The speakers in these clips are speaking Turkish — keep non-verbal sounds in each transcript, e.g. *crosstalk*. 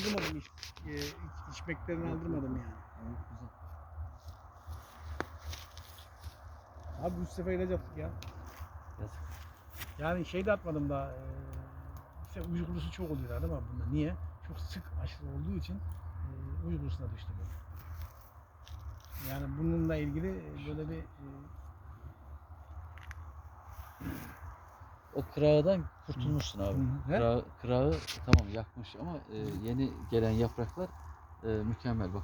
aldırmadım iç, e, iç- içmeklerini aldırmadım yani. Evet, güzel. Abi üst sefer ilaç attık ya. Yazık. Yani şey de atmadım daha. E, işte uyu kurusu çok oluyor değil mi bunda? Niye? Çok sık aşırı olduğu için e, uyu kurusuna düştü bu. Yani bununla ilgili e, böyle bir e, O kırağıdan kurtulmuşsun abi. Hı hı. He? Kırağı, kırağı tamam yakmış ama e, yeni gelen yapraklar e, mükemmel bak.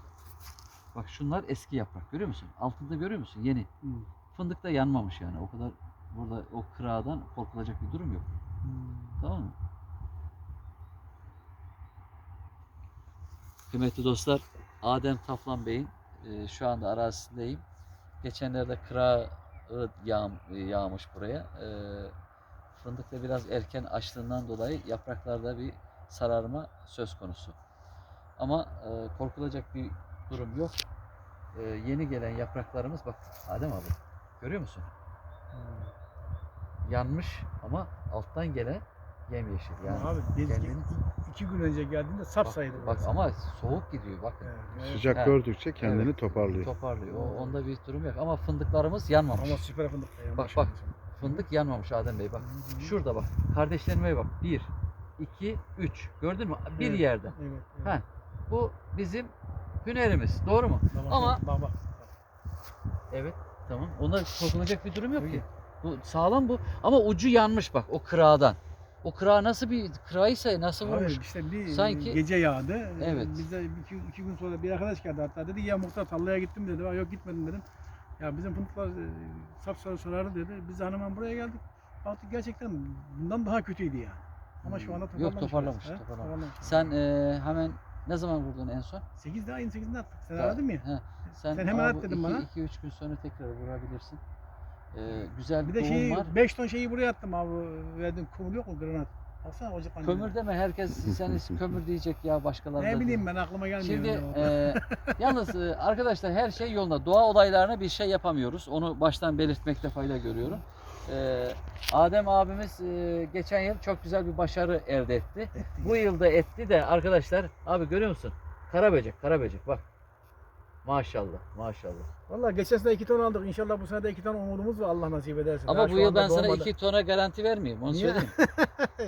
Bak şunlar eski yaprak görüyor musun? Altında görüyor musun? Yeni. Hı. Fındık da yanmamış yani. O kadar burada o kırağıdan korkulacak bir durum yok. Tamam mı? Kıymetli dostlar, Adem Taflan Bey'in e, şu anda arazisindeyim. Geçenlerde kırağı yağ, yağmış buraya. E, fındık da biraz erken açtığından dolayı yapraklarda bir sararma söz konusu. Ama e, korkulacak bir durum yok. E, yeni gelen yapraklarımız bak Adem abi görüyor musun? Yanmış ama alttan gelen yemyeşil. Yani abi biz kendini- iki gün önce geldiğinde sapsaydı. Bak, bak ama soğuk gidiyor bakın. Evet. Sıcak Evet. gördükçe kendini Evet. toparlıyor. Toparlıyor. O, onda bir durum yok ama fındıklarımız yanmamış. Ama süper fındık. Bak, maşallah. Fındık yanmamış Adem Bey bak. Hı hı. Şurada bak. Kardeşlerime bak. Bir, iki, üç. Gördün mü? Bir Evet. yerde. Evet. evet. Ha. Bu bizim hünerimiz. Doğru mu? Bak, Ama- bak, bak. Evet. Tamam. Onda korkulacak bir durum yok ki. Bu sağlam bu. Ama ucu yanmış bak o kırağdan. O kırağı nasıl bir kırağıysa nasıl Abi vurmuş? işte bir Sanki- gece yağdı. Evet. Bize iki, iki gün sonra bir arkadaş geldi hatta dedi ya muhtar tarlaya gittim dedi. "Aa, Yok gitmedim dedim. Ya bizim fındıklar e, sapsarı sarardı dedi. Biz de hemen buraya geldik. Baktık gerçekten bundan daha kötüydü yani. Ama şu anda Hmm. toparlamış. Yok, toparlamış, biraz, he? toparlamış. Sen e, hemen ne zaman vurdun en son? 8'de ayın 8'inde attık. Sen Daha- aradın mı ya? He. Sen, Sen hemen aa, at bu dedin iki- bana. iki, üç gün sonra tekrar vurabilirsin. Ee, güzel Bir bir de tohum şeyi var. 5 ton şeyi buraya attım abi. Verdim kömür yok mu granat? Baksana ocak hani. Kömür deme herkes *laughs* sen kömür diyecek ya başkaları da Ne bileyim ben aklıma gelmiyor. Şimdi e, *laughs* yalnız e, arkadaşlar her şey yolunda. Doğa olaylarına bir şey yapamıyoruz. Onu baştan belirtmekte fayda görüyorum. E, Adem abimiz e, geçen yıl çok güzel bir başarı elde etti. Etti Bu yılda etti de arkadaşlar abi görüyor musun? Kara böcek, kara böcek bak. Maşallah, maşallah. Vallahi geçen sene 2 ton aldık. İnşallah bu sene de 2 ton umudumuz var Allah nasip ederse. Ama Daha bu şu yıl anda ben sana doğmadı. 2 tona garanti vermeyeyim. Onu Niye? söyleyeyim.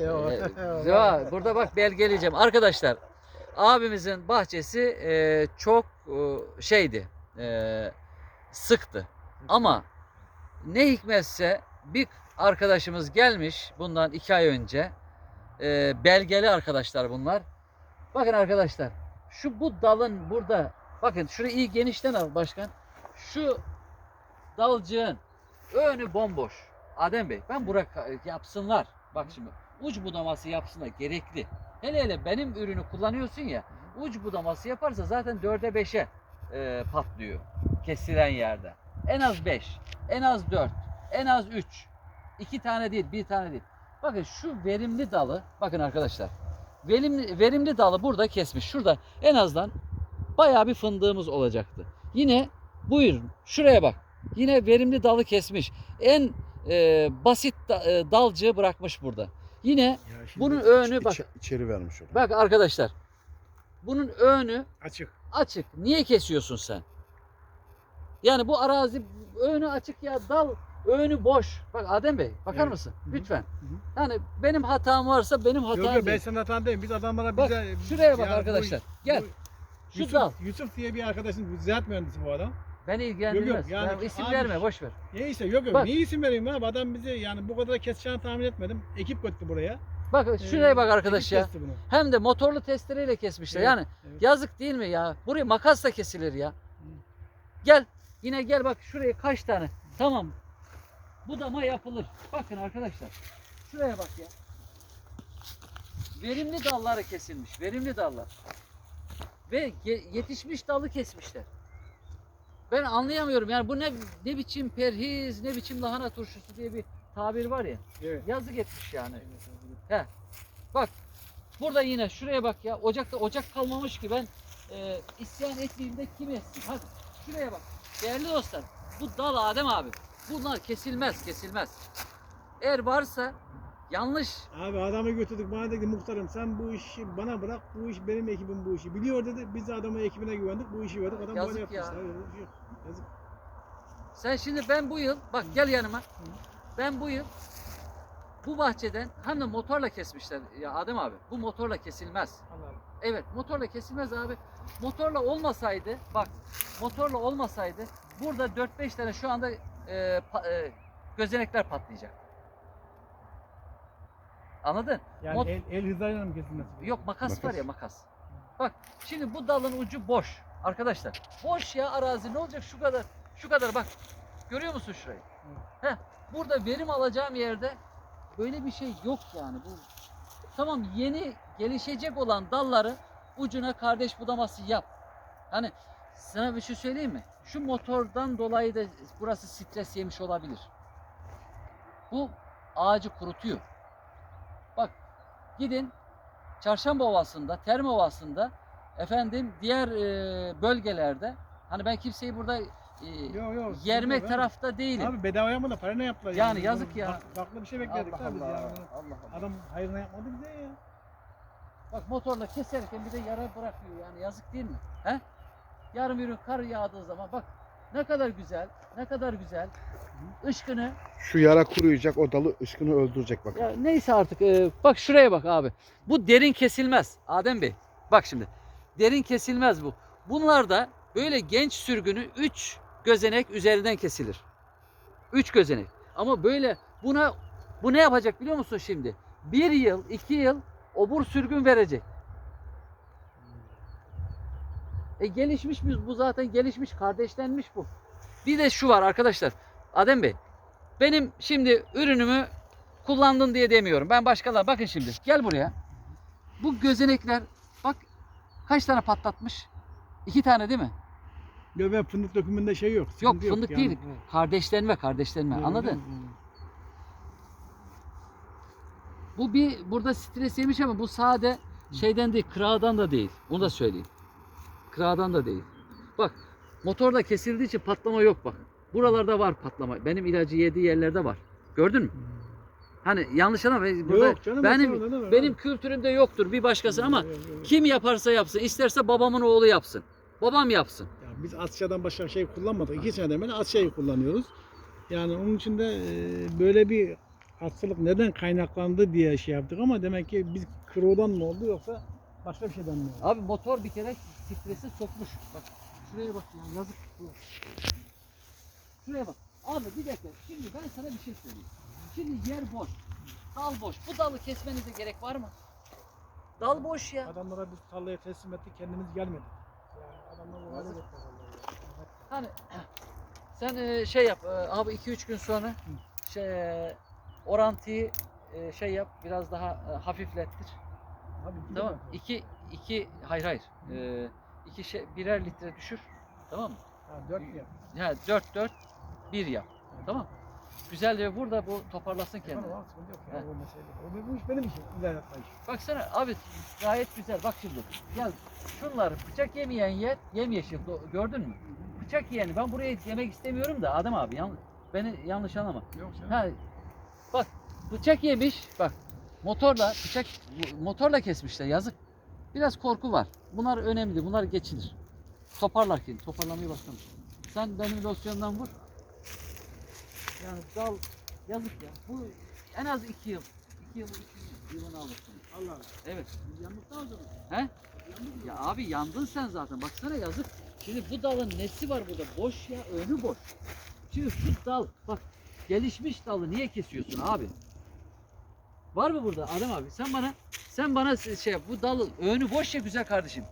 *laughs* Yok, Ee, yok. ya burada bak belgeleyeceğim. Arkadaşlar abimizin bahçesi e, çok e, şeydi. e, sıktı. Ama ne hikmetse bir arkadaşımız gelmiş bundan iki ay önce. E, belgeli arkadaşlar bunlar. Bakın arkadaşlar şu bu dalın burada bakın şurayı iyi genişten al başkan. Şu dalcığın önü bomboş. Adem Bey ben bırak yapsınlar. Bak şimdi uç budaması yapsınlar gerekli. Hele hele benim ürünü kullanıyorsun ya uç budaması yaparsa zaten 4'e 5'e e, patlıyor kesilen yerde. En az 5, en az 4, en az 3. İki tane değil, bir tane değil. Bakın şu verimli dalı, bakın arkadaşlar. Verimli, verimli dalı burada kesmiş. Şurada en azından bayağı bir fındığımız olacaktı. Yine buyurun şuraya bak. Yine verimli dalı kesmiş. En e, basit da, e, dalcığı bırakmış burada. Yine bunun önü İç- bak. içe- içeri vermiş onu. Bak arkadaşlar. Bunun önü açık. açık. Niye kesiyorsun sen? Yani bu arazi önü açık ya dal önü boş. Bak Adem Bey bakar Evet. mısın? Lütfen. Hı hı. Yani benim hatam varsa benim hatam Yok yok ben değil. senin hatan değilim. Biz adamlara Bak, bize... şuraya bak Ya bu- arkadaşlar. Gel. bu Şu Yusuf, dal. Yusuf diye bir arkadaşın ziraat mühendisi bu adam. Beni ilgilendirmez. Yok, yok, yani Ben isim abi- verme boş ver. Neyse yok yok. Bak. Niye isim vereyim abi? Adam bizi yani bu kadar keseceğini tahmin etmedim. Ekip götürdü buraya. Bak şuraya Ee, bak arkadaş ekip ya. kesti bunu. Hem de motorlu testereyle kesmişler. Evet, Yani evet. yazık değil mi ya? Buraya makasla kesilir ya. Gel. Yine gel bak şuraya kaç tane. Tamam. Budama yapılır. Bakın arkadaşlar. Şuraya bak ya. Verimli dalları kesilmiş. Verimli dallar. Ve yetişmiş dalı kesmişler. Ben anlayamıyorum yani bu ne ne biçim perhiz, ne biçim lahana turşusu diye bir tabir var ya. Evet. Yazık etmiş yani. Bak burada yine şuraya bak ya ocakta ocak kalmamış ki ben e, isyan etmeyeyim de kim etsin? Hadi şuraya bak. Değerli dostlar bu dal Adem abi. Bunlar kesilmez kesilmez. Eğer varsa yanlış. Abi adamı götürdük bana dedi muhtarım sen bu işi bana bırak bu iş benim ekibim bu işi. Biliyor dedi biz de adamın ekibine güvendik bu işi verdik adam Yazık böyle yaptı ya. işte. Öyle bir şey yok. Yazık. Sen şimdi ben bu yıl bak gel yanıma. Ben bu yıl bu bahçeden hem de motorla kesmişler ya Adem abi. Bu motorla kesilmez. Allah Allah. Evet motorla kesilmez abi. Motorla olmasaydı bak motorla olmasaydı burada 4-5 tane şu anda e, pa- e, gözenekler patlayacak. Anladın? Yani Mot- el, el hızlarıyla mı kesilmesi? Yok makas, Makas. var ya makas. Bak şimdi bu dalın ucu boş arkadaşlar. Boş ya arazi ne olacak şu kadar şu kadar bak. Görüyor musun şurayı? Heh, burada verim alacağım yerde böyle bir şey yok yani. Bu tamam yeni gelişecek olan dalları ucuna kardeş budaması yap. Hani sana bir şey söyleyeyim mi? Şu motordan dolayı da burası stres yemiş olabilir. Bu ağacı kurutuyor. Bak gidin Çarşamba Ovası'nda, Terme Ovası'nda efendim diğer e, bölgelerde hani ben kimseyi burada e, Yok yok. yermek yok, tarafta değilim. Abi bedavaya mı da para ne yaptılar? Yani yazık ya. Farklı bir şey bekledik Allah Allah. ya. Allah Adam hayrına yapmadı bize ya. Bak motorla keserken bir de yara bırakıyor yani yazık değil mi? He? Yarım ürün kar yağdığı zaman bak ne kadar güzel, ne kadar güzel. Işkını Şu yara kuruyacak o dalı ışkını öldürecek bak. ya neyse artık e, bak şuraya bak abi. Bu derin kesilmez Adem Bey. Bak şimdi. Derin kesilmez bu. Bunlar da böyle genç sürgünü 3 gözenek üzerinden kesilir. 3 gözenek. Ama böyle buna bu ne yapacak biliyor musun şimdi? Bir yıl, iki yıl obur sürgün verecek. E gelişmiş mi? Bu zaten gelişmiş, kardeşlenmiş bu. Bir de şu var arkadaşlar. Adem Bey, benim şimdi ürünümü kullandın diye demiyorum. Ben başkalar bakın şimdi. Gel buraya. Bu gözenekler bak kaç tane patlatmış? İki tane değil mi? Yok ve fındık dökümünde şey yok. Yok fındık yani. değil. Kardeşlenme, kardeşlenme. Evet. Anladın? Evet. Bu bir burada stres yemiş ama bu sade şeyden değil, kırağdan da değil. Onu da söyleyeyim. Kırağdan da değil. Bak motorda kesildiği için patlama yok bak. Buralarda var patlama. Benim ilacı yediği yerlerde var. Gördün mü? Hani yanlış anlama. Burada Yok canım, benim var benim abi? kültürümde yoktur bir başkası ama Yok, yok, yok. kim yaparsa yapsın. İsterse babamın oğlu yapsın. Babam yapsın. Ya biz Asya'dan başka şey kullanmadık. İki seneden beri Asya'yı kullanıyoruz. Yani onun için de e, böyle bir hastalık neden kaynaklandı diye şey yaptık ama demek ki biz krodan mı oldu yoksa başka bir şeyden mi oldu? Abi motor bir kere stresi sokmuş. Bak şuraya bak ya yazık. Şuraya bak. Abi bir dakika. Şimdi ben sana bir şey söyleyeyim. Şimdi yer boş. Dal boş. Bu dalı kesmenize gerek var mı? Dal boş ya. Adamlara biz tarlaya teslim ettik kendimiz gelmedik. Yani adamlar. Hani sen e, şey yap. e, Abi 2-3 gün sonra şey e, orantıyı şey yap. Biraz daha hafiflettir. Abi iki Tamam. defa. 2 2 hayır hayır. E, iki şey birer litre düşür. Tamam mı? Ha, dört mü yaptık? Ya 4 4 1 yap. Tamam. Güzelce burada bu toparlasın kendini. Tamam sıkıntı yok ya. O mesele. O, bu iş benim işim. İlerletme işi. Baksana abi gayet güzel. Bak şimdi. Gel şunları bıçak yemeyen yer yemyeşil. Gördün mü? Bıçak yiyeni ben buraya yemek istemiyorum da Adem abi yan, beni yanlış anlama. Yok canım. Ha, bak bıçak yemiş bak motorla bıçak motorla kesmişler yazık. Biraz korku var. Bunlar önemli. Bunlar geçilir. Toparlar kendini. Toparlamaya başlamış. Sen benim losyondan vur. Yani dal yazık ya. Bu en az iki yıl. iki yıl, iki yıl yılını alırsın. Allah Allah. Evet. Biz yandık da o zaman. He? Yandık? Ya abi yandın sen zaten. Baksana yazık. Şimdi bu dalın nesi var burada? Boş ya, önü boş. Şimdi şu dal, bak gelişmiş dalı niye kesiyorsun abi? Var mı burada Adem abi? Sen bana sen bana şey yap. Bu dalın önü boş ya güzel kardeşim.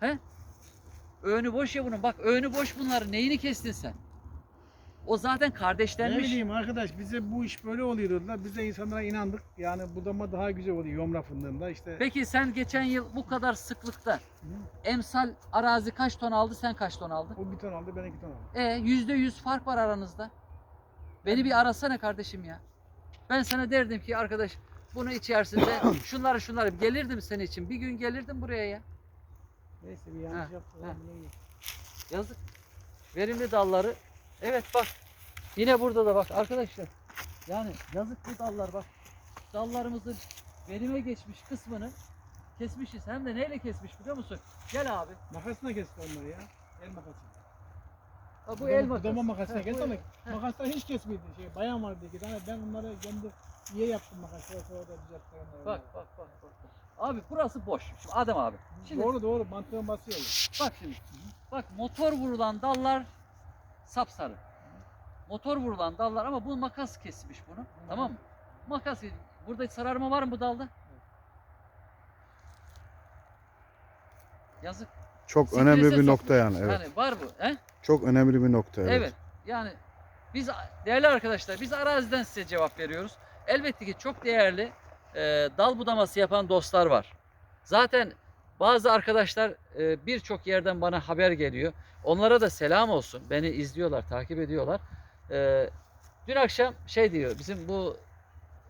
He? Önü boş ya bunun. Bak önü boş bunların. Neyini kestin sen? O zaten Ne kardeşlenmiş. bileyim arkadaş bize bu iş böyle oluyor dediler. Biz de insanlara inandık. Yani budama daha güzel oluyor yomra fındığında işte. Peki sen geçen yıl bu kadar sıklıkta Hı. emsal arazi kaç ton aldı? Sen kaç ton aldın? O bir ton aldı ben iki ton aldım. E yüzde yüz fark var aranızda. Beni bir arasana kardeşim ya. Ben sana derdim ki arkadaş bunu içerisinde *coughs* şunları şunları gelirdim senin için. Bir gün gelirdim buraya ya. Neyse bir yanlış yaptık. Yazık. Verimli dalları. Evet bak. Yine burada da bak arkadaşlar. Yani yazık bu dallar bak. Dallarımızın verime geçmiş kısmını kesmişiz. Hem de neyle kesmiş biliyor musun? Gel abi. Makasla kesti onları ya. El makası. Ha, bu Budama- el makası. Budama makasına bu ama el- makasla hiç kesmedi. Şey, bayan vardı iki tane. Ben onları kendi iyi yaptım makasla. Sonra da düzelttim. Bak bak bak bak. Abi burası boş. Şimdi Adem abi. Şimdi Doğru doğru mantığın basıyor. bak şimdi. Bak motor vurulan dallar sapsarı. Motor vurulan dallar ama bu makas kesmiş bunu. Tamam mı? Makas burada sararma var mı bu dalda? Yazık. Çok Strese önemli bir nokta yani. Evet. Yani var bu. He? Çok önemli bir nokta. Evet. Evet. Yani biz değerli arkadaşlar biz araziden size cevap veriyoruz. Elbette ki çok değerli e, dal budaması yapan dostlar var. Zaten bazı arkadaşlar e, birçok yerden bana haber geliyor. Onlara da selam olsun. Beni izliyorlar, takip ediyorlar. E, dün akşam şey diyor bizim bu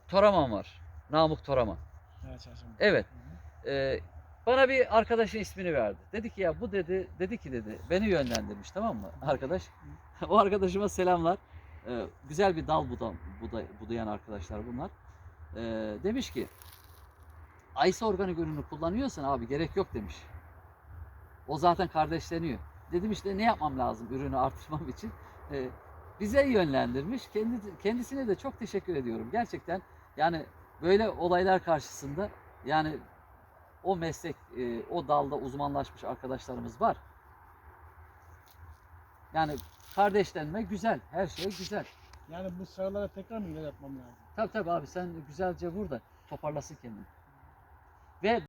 Toraman var. Namık Toraman. Evet. Evet. Ee, bana bir arkadaşın ismini verdi. Dedi ki ya bu dedi, dedi ki dedi beni yönlendirmiş tamam mı arkadaş? *laughs* o arkadaşıma selamlar. Ee, güzel bir dal buda, buda, budayan arkadaşlar bunlar. Ee, demiş ki Aysa organik ürünü kullanıyorsan abi gerek yok demiş. O zaten kardeşleniyor. Dedim işte ne yapmam lazım ürünü artırmam *laughs* için. Ee, bize yönlendirmiş. Kendi, kendisine de çok teşekkür ediyorum. Gerçekten yani böyle olaylar karşısında yani o meslek, e, o dalda uzmanlaşmış arkadaşlarımız var. Yani kardeşlenme güzel, her şey güzel. Yani bu sıralara tekrar mı yapmam lazım? Tabii tabii abi sen güzelce vur da toparlasın kendini. Ve